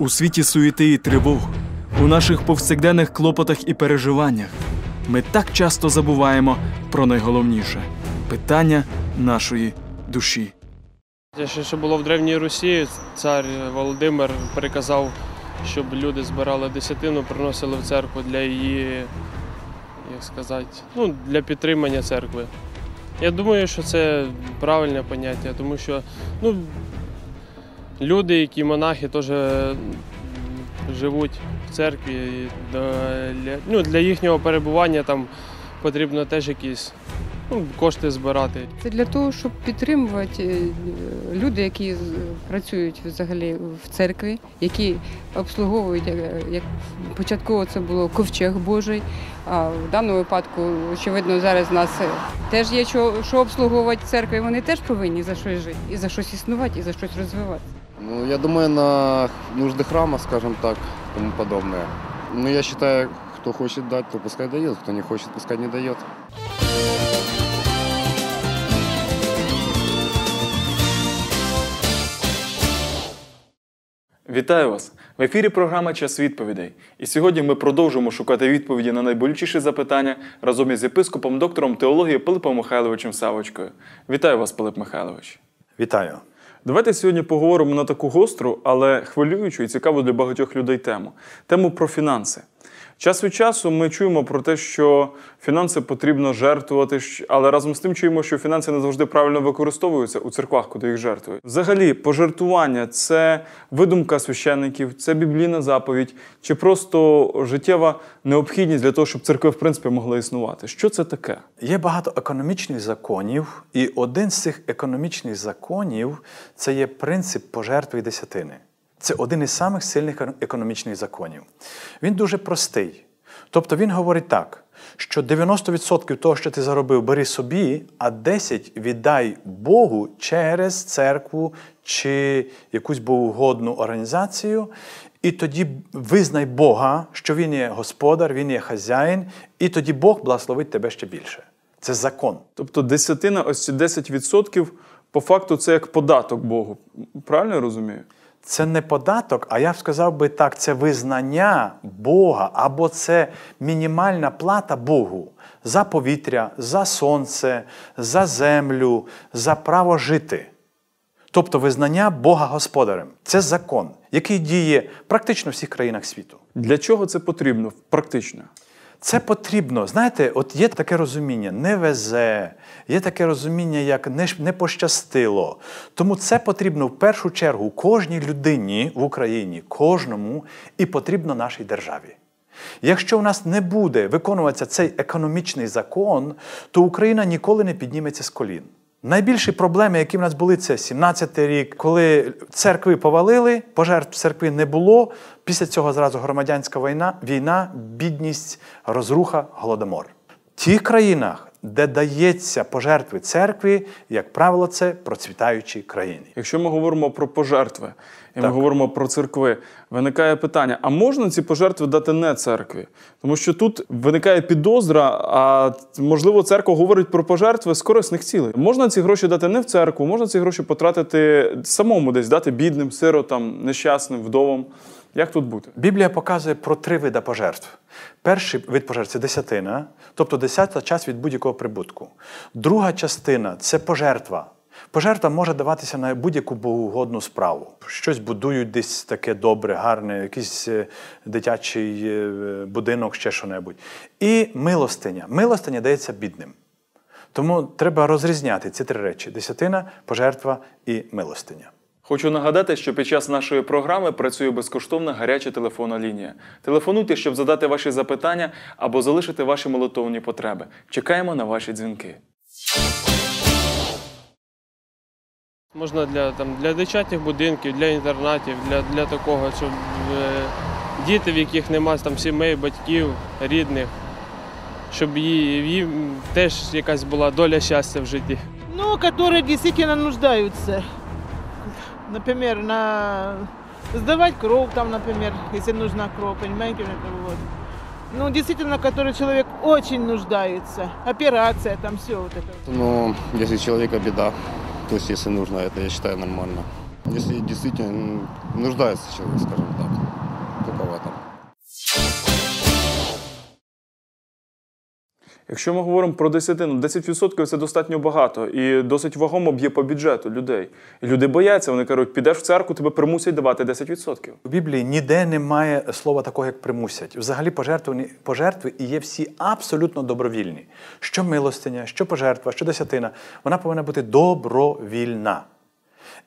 У світі суєти і тривог, у наших повсякденних клопотах і переживаннях ми так часто забуваємо про найголовніше питання нашої душі. Те, що було в Древній Русі, цар Володимир приказав, щоб люди збирали десятину, приносили в церкву для її, як сказати, ну, для підтримання церкви. Я думаю, що це правильне поняття, тому що ну, люди, які монахи, теж живуть в церкві. Для, ну, для їхнього перебування там потрібно теж якісь ну, кошти збирати. Це для того, щоб підтримувати е, люди, які працюють взагалі в церкві, які обслуговують е, як початково це було ковчег Божий. А в даному випадку, очевидно, зараз в нас е, теж є що, що обслуговувати в церкві. Вони теж повинні за щось жити і за щось існувати, і за щось розвиватися. Ну, я думаю, на нужды храма, скажем так, тому подобное. Ну, я считаю, кто хочет дать, то пускай дает, кто не хочет, пускай не дает. Вітаю вас! В ефірі програма Час відповідей. І сьогодні ми продовжуємо шукати відповіді на найболючіші запитання разом із єпископом, доктором теології Пилипом Михайловичем Савочкою. Вітаю вас, Пилип Михайлович. Вітаю. Давайте сьогодні поговоримо на таку гостру, але хвилюючу і цікаву для багатьох людей тему тему про фінанси. Час від часу ми чуємо про те, що фінанси потрібно жертвувати, але разом з тим чуємо, що фінанси не завжди правильно використовуються у церквах, куди їх жертвують. Взагалі, пожертвування це видумка священників, це біблійна заповідь, чи просто життєва необхідність для того, щоб церкви в принципі могли існувати. Що це таке? Є багато економічних законів, і один з цих економічних законів це є принцип пожертви десятини. Це один із самих сильних економічних законів. Він дуже простий. Тобто він говорить так, що 90% того, що ти заробив, бери собі, а 10% віддай Богу через церкву чи якусь богоугодну організацію. І тоді визнай Бога, що Він є господар, Він є хазяїн, і тоді Бог благословить тебе ще більше. Це закон. Тобто десятина, ось ці 10% по факту це як податок Богу. Правильно я розумію? Це не податок, а я б сказав би так, це визнання Бога, або це мінімальна плата Богу за повітря, за сонце, за землю, за право жити. Тобто визнання Бога господарем. Це закон, який діє практично в всіх країнах світу. Для чого це потрібно практично? Це потрібно. Знаєте, от є таке розуміння, не везе, є таке розуміння, як не, не пощастило. Тому це потрібно в першу чергу кожній людині в Україні, кожному, і потрібно нашій державі. Якщо у нас не буде виконуватися цей економічний закон, то Україна ніколи не підніметься з колін. Найбільші проблеми, які в нас були, це 17-й рік, коли церкви повалили, пожертв церкви не було. Після цього зразу громадянська війна, війна, бідність, розруха, голодомор. В тих країнах, де дається пожертви церкві, як правило, це процвітаючі країни. Якщо ми говоримо про пожертви, і ми говоримо про церкви, виникає питання: а можна ці пожертви дати не церкві? Тому що тут виникає підозра, а можливо, церква говорить про пожертви з корисних цілей. Можна ці гроші дати не в церкву, можна ці гроші потратити самому десь дати бідним, сиротам, нещасним, вдовам. Як тут бути? Біблія показує про три види пожертв. Перший вид пожертв це десятина, тобто десята часть від будь-якого прибутку. Друга частина це пожертва. Пожертва може даватися на будь-яку богоугодну справу. Щось будують десь таке добре, гарне, якийсь е, дитячий е, будинок, ще що-небудь. І милостиня. Милостиня дається бідним. Тому треба розрізняти ці три речі: десятина, пожертва і милостиня. Хочу нагадати, що під час нашої програми працює безкоштовна гаряча телефонна лінія. Телефонуйте, щоб задати ваші запитання або залишити ваші молитовні потреби. Чекаємо на ваші дзвінки. Можна для, там, для дитячих будинків, для інтернатів, для, для такого, щоб е, діти, в яких немає там, сімей, батьків, рідних, щоб їй, їм теж якась була доля щастя в житті. Ну, которые действительно нуждаются. Например, на сдавать кровь, там, например, если нужна кровь, понимаете, это вот. Ну, действительно, который человек очень нуждается. Операция, там все вот это. Ну, если человека беда, то есть если нужно, это я считаю нормально. Если действительно нуждается человек, скажем так, Якщо ми говоримо про десятину, 10% це достатньо багато і досить вагомо б'є по бюджету людей. І люди бояться, вони кажуть, підеш в церкву, тебе примусять давати 10%. У Біблії ніде немає слова такого, як примусять. Взагалі пожертви, пожертви і є всі абсолютно добровільні. Що милостиня, що пожертва, що десятина, вона повинна бути добровільна.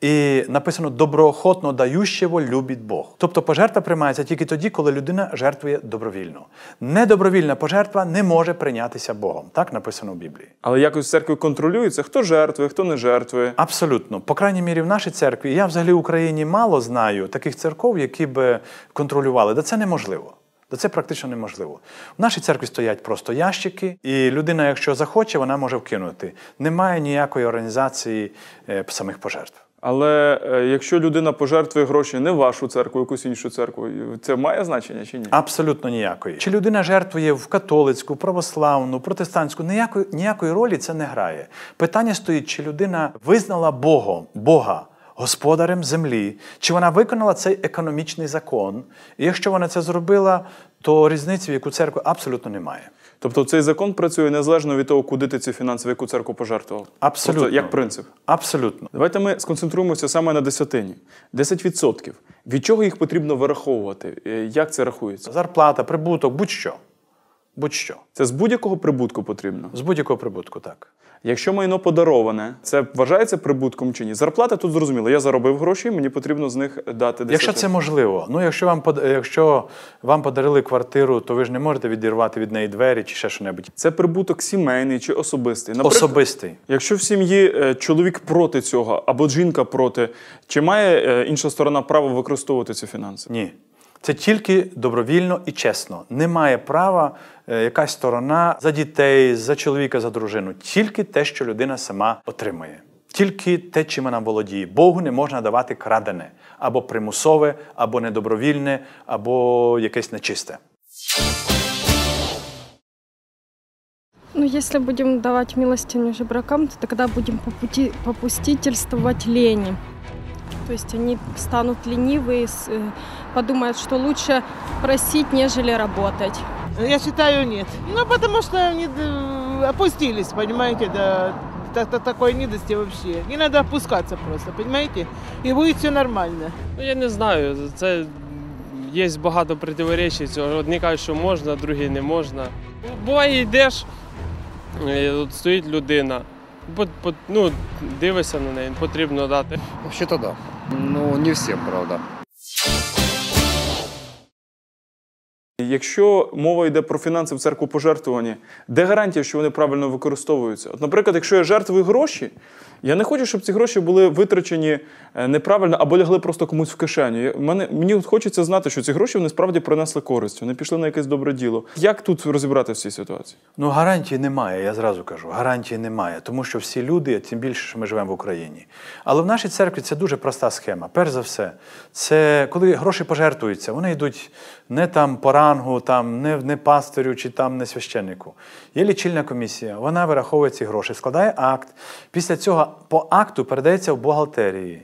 І написано доброохотно дающего любить Бог. Тобто пожертва приймається тільки тоді, коли людина жертвує добровільно. Недобровільна пожертва не може прийнятися Богом. Так написано в Біблії. Але якось в церкві контролюється, хто жертвує, хто не жертвує. Абсолютно. По крайній мірі, в нашій церкві, я взагалі в Україні мало знаю таких церков, які би контролювали. Да це неможливо. Да це практично неможливо. В нашій церкві стоять просто ящики, і людина, якщо захоче, вона може вкинути. Немає ніякої організації е, самих пожертв. Але е, якщо людина пожертвує гроші не в вашу церкву, якусь іншу церкву, це має значення чи ні? Абсолютно ніякої. Чи людина жертвує в католицьку, православну, протестантську, ніякої, ніякої ролі це не грає. Питання стоїть, чи людина визнала Богом, Бога господарем землі, чи вона виконала цей економічний закон. І якщо вона це зробила, то різниці в яку церкву абсолютно немає. Тобто цей закон працює незалежно від того, куди ти ці фінанси, в яку церкву пожертвував. Абсолютно. Тобто, як принцип. Абсолютно. Давайте ми сконцентруємося саме на десятині. 10%. Від чого їх потрібно вираховувати? Е, Як це рахується? Зарплата, прибуток, будь-що. Будь-що. Це з будь-якого прибутку потрібно. З будь-якого прибутку, так. Якщо майно подароване, це вважається прибутком чи ні? Зарплата тут зрозуміло. Я заробив гроші, мені потрібно з них дати десятину. Якщо це можливо, ну якщо вам под- якщо вам подарили квартиру, то ви ж не можете відірвати від неї двері чи ще що-небудь. Це прибуток сімейний чи особистий. Наприклад, Особистий. Якщо в сім'ї е, чоловік проти цього або жінка проти, чи має е, інша сторона право використовувати ці фінанси? Ні. Це тільки добровільно і чесно. Немає права е, якась сторона за дітей, за чоловіка, за дружину. Тільки те, що людина сама отримує. Тільки те, чим вона володіє. Богу не можна давати крадене, або примусове, або недобровільне, або якесь нечисте. Ну, если будем давать милостыню жебракам, то тогда будем попустительствовать лени То есть они станут ленивые, с- э, подумают, что лучше просить, нежели работать. Я считаю, нет. Ну, потому что они э, опустились, понимаете, до, до- до такой низости вообще. Не надо опускаться просто, понимаете? И будет все нормально. Ну, я не знаю, це є багато противоречий цього. Одні кажуть, що можна, другі не можна. Буває, йдеш, е, от стоїть людина. по- по- Ну, дивишся на неї, потрібно дати. Вообще-то да. Ну, не всем, правда. Якщо мова йде про фінанси в церкву пожертвування, де гарантія, що вони правильно використовуються? От, наприклад, якщо я жертвую гроші, я не хочу, щоб ці гроші були витрачені е, неправильно або лягли просто комусь в кишеню. Мене, мені хочеться знати, що ці гроші вони справді принесли користь, вони пішли на якесь добре діло. Як тут розібрати в цій ситуації? Ну, гарантії немає, я зразу кажу. Гарантії немає, тому що всі люди, тим більше, що ми живемо в Україні. Але в нашій церкві це дуже проста схема. Перш за все, це коли гроші пожертвуються, вони йдуть не там по рангу, там не, не пастирю чи там не священнику. Є лічильна комісія, вона вираховує ці гроші, складає акт. Після цього по акту передається в бухгалтерії.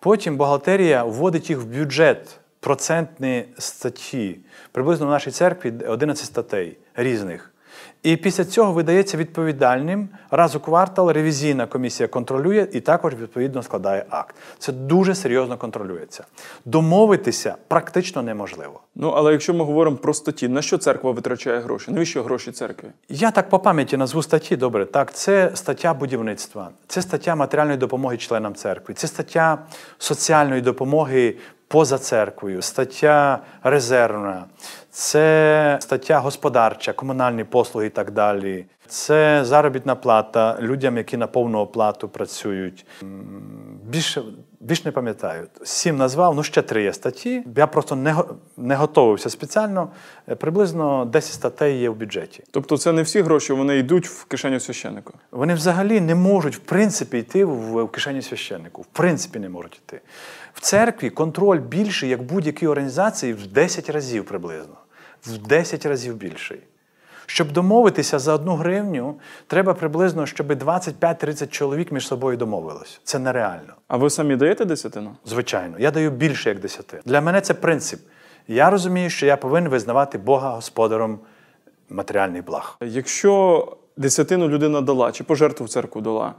Потім бухгалтерія вводить їх в бюджет процентні статті. Приблизно в нашій церкві 11 статей різних. І після цього видається відповідальним раз у квартал ревізійна комісія контролює і також відповідно складає акт. Це дуже серйозно контролюється. Домовитися практично неможливо. Ну, але якщо ми говоримо про статті, на що церква витрачає гроші? Навіщо гроші церкві? Я так по пам'яті назву статті. Добре, так, це стаття будівництва, це стаття матеріальної допомоги членам церкви, це стаття соціальної допомоги поза церквою, стаття резервна, це стаття господарча, комунальні послуги і так далі. Це заробітна плата людям, які на повну оплату працюють. Більше, більше не пам'ятаю. Сім назвав, ну ще три є статті. Я просто не, не готовився спеціально. Е, Приблизно 10 статей є в бюджеті. Тобто це не всі гроші, вони йдуть в кишеню священника. Вони взагалі не можуть, в принципі, йти в, в кишені священнику. В принципі, не можуть йти. В церкві контроль більший, як будь-якій організації, в 10 разів приблизно. В 10 разів більший. Щоб домовитися за одну гривню, треба приблизно, щоб 25-30 чоловік між собою домовилось. Це нереально. А ви самі даєте десятину? Звичайно, я даю більше як десяти. Для мене це принцип. Я розумію, що я повинен визнавати Бога господаром матеріальних благ. Якщо десятину людина дала чи пожертву в церкву дала,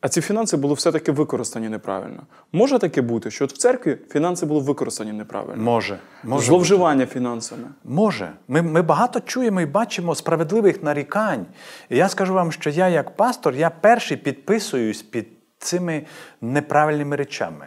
а ці фінанси були все-таки використані неправильно. Може таке бути, що от в церкві фінанси були використані неправильно? Може, може. Зловживання фінансами. Може. Ми, ми багато чуємо і бачимо справедливих нарікань. І я скажу вам, що я, як пастор, я перший підписуюсь під цими неправильними речами.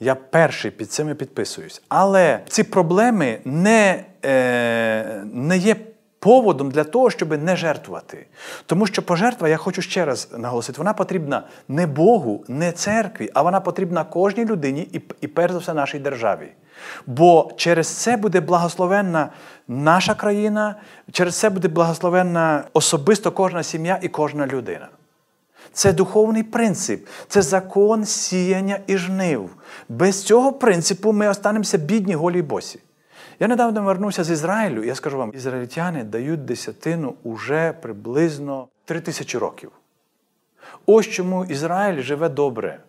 Я перший під цими підписуюсь. Але ці проблеми не, е, не є поводом для того, щоб не жертвувати. Тому що пожертва, я хочу ще раз наголосити, вона потрібна не Богу, не церкві, а вона потрібна кожній людині і, і перш за все нашій державі. Бо через це буде благословенна наша країна, через це буде благословенна особисто кожна сім'я і кожна людина. Це духовний принцип, це закон сіяння і жнив. Без цього принципу ми останемося бідні, голі босі. Я недавно вернувся з Ізраїлю, я скажу вам, ізраїльтяни дають десятину уже приблизно три тисячі років. Ось чому Ізраїль живе добре.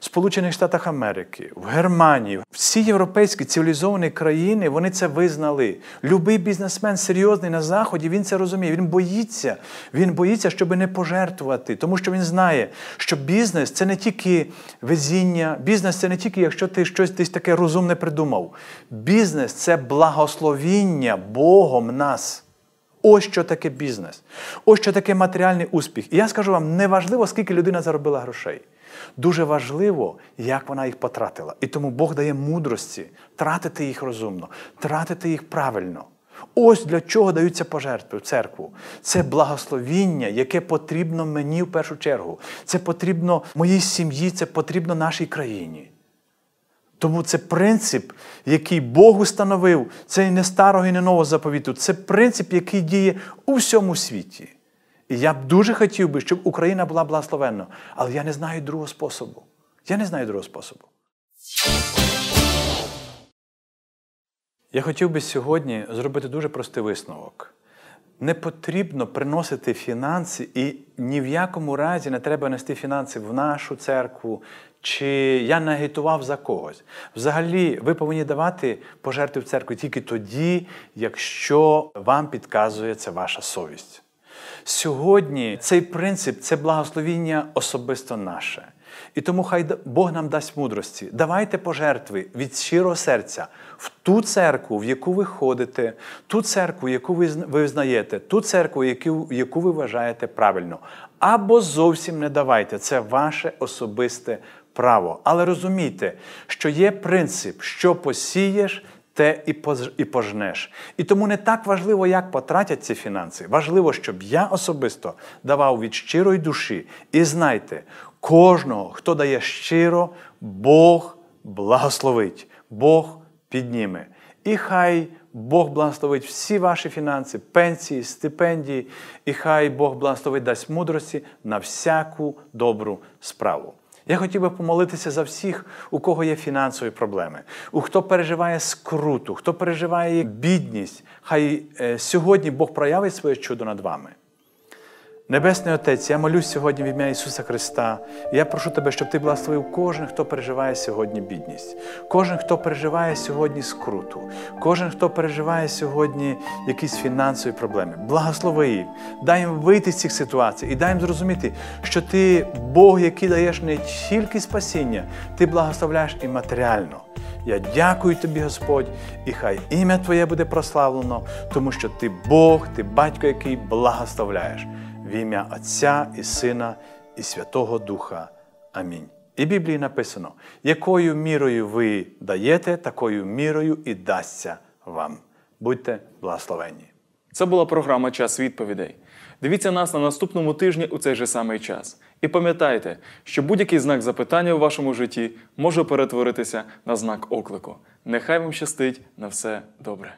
В Сполучених Штатах Америки, в Германії, всі європейські цивілізовані країни вони це визнали. Любий бізнесмен серйозний на заході, він це розуміє. Він боїться, він боїться, щоб не пожертвувати, тому що він знає, що бізнес це не тільки везіння, бізнес це не тільки якщо ти щось десь таке розумне придумав. Бізнес це благословіння Богом нас. Ось що таке бізнес. Ось що таке матеріальний успіх. І я скажу вам, не важливо, скільки людина заробила грошей. Дуже важливо, як вона їх потратила. І тому Бог дає мудрості тратити їх розумно, тратити їх правильно. Ось для чого даються пожертви в церкву. Це благословіння, яке потрібно мені в першу чергу. Це потрібно моїй сім'ї, це потрібно нашій країні. Тому це принцип, який Бог установив, це і не старого, і не нового заповіту. Це принцип, який діє у всьому світі. І я б дуже хотів би, щоб Україна була благословенна. Але я не знаю другого способу. Я не знаю другого способу. Я хотів би сьогодні зробити дуже простий висновок. Не потрібно приносити фінанси, і ні в якому разі не треба нести фінанси в нашу церкву, чи я не агітував за когось. Взагалі, ви повинні давати пожертви в церкві тільки тоді, якщо вам підказує це ваша совість. Сьогодні цей принцип це благословіння особисто наше. І тому хай Бог нам дасть мудрості. Давайте пожертви від щирого серця в ту церкву, в яку ви ходите, ту церкву, яку ви зна- ви знаєте, ту церкву, яку, яку ви вважаєте правильно. Або зовсім не давайте. Це ваше особисте право. Але розумійте, що є принцип, що посієш, те і пожнеш. І тому не так важливо, як потратять ці фінанси. Важливо, щоб я особисто давав від щирої душі. І знайте, кожного, хто дає щиро, Бог благословить, Бог підніме. І хай Бог благословить всі ваші фінанси, пенсії, стипендії, і хай Бог благословить дасть мудрості на всяку добру справу. Я хотів би помолитися за всіх, у кого є фінансові проблеми, у хто переживає скруту, хто переживає бідність. Хай е, сьогодні Бог проявить своє чудо над вами. Небесний Отець, я молюсь сьогодні в ім'я Ісуса Христа. Я прошу тебе, щоб ти благословив кожен, хто переживає сьогодні бідність, кожен, хто переживає сьогодні скруту, кожен, хто переживає сьогодні якісь фінансові проблеми. Благослови їх, дай їм вийти з цих ситуацій і дай їм зрозуміти, що ти Бог, який даєш не тільки спасіння, ти благословляєш і матеріально. Я дякую тобі, Господь, і хай ім'я Твоє буде прославлено, тому що ти Бог, ти батько, який благословляєш. В ім'я Отця і Сина і Святого Духа. Амінь. І Біблії написано: якою мірою ви даєте, такою мірою і дасться вам. Будьте благословенні. Це була програма Час відповідей. Дивіться нас на наступному тижні у цей же самий час. І пам'ятайте, що будь-який знак запитання у вашому житті може перетворитися на знак оклику. Нехай вам щастить на все добре.